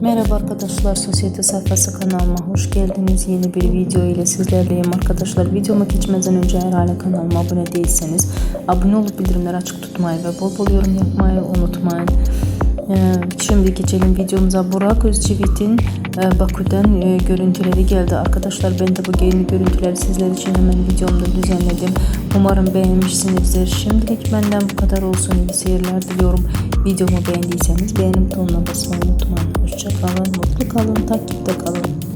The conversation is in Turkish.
Merhaba arkadaşlar, Sosyete Sayfası kanalıma hoş geldiniz. Yeni bir video ile sizlerleyim arkadaşlar. Videoma geçmeden önce eğer hala kanalıma abone değilseniz abone olup bildirimleri açık tutmayı ve bol bol yorum yapmayı unutmayın. Şimdi geçelim videomuza. Burak Özçivit'in e, Bakü'den e, görüntüleri geldi. Arkadaşlar ben de bu görüntüleri sizler için hemen videomda düzenledim. Umarım beğenmişsinizdir. Şimdilik benden bu kadar olsun. İyi seyirler diliyorum. Videomu beğendiyseniz beğeni butonuna basmayı unutmayın. Hoşçakalın, mutlu kalın, takipte kalın.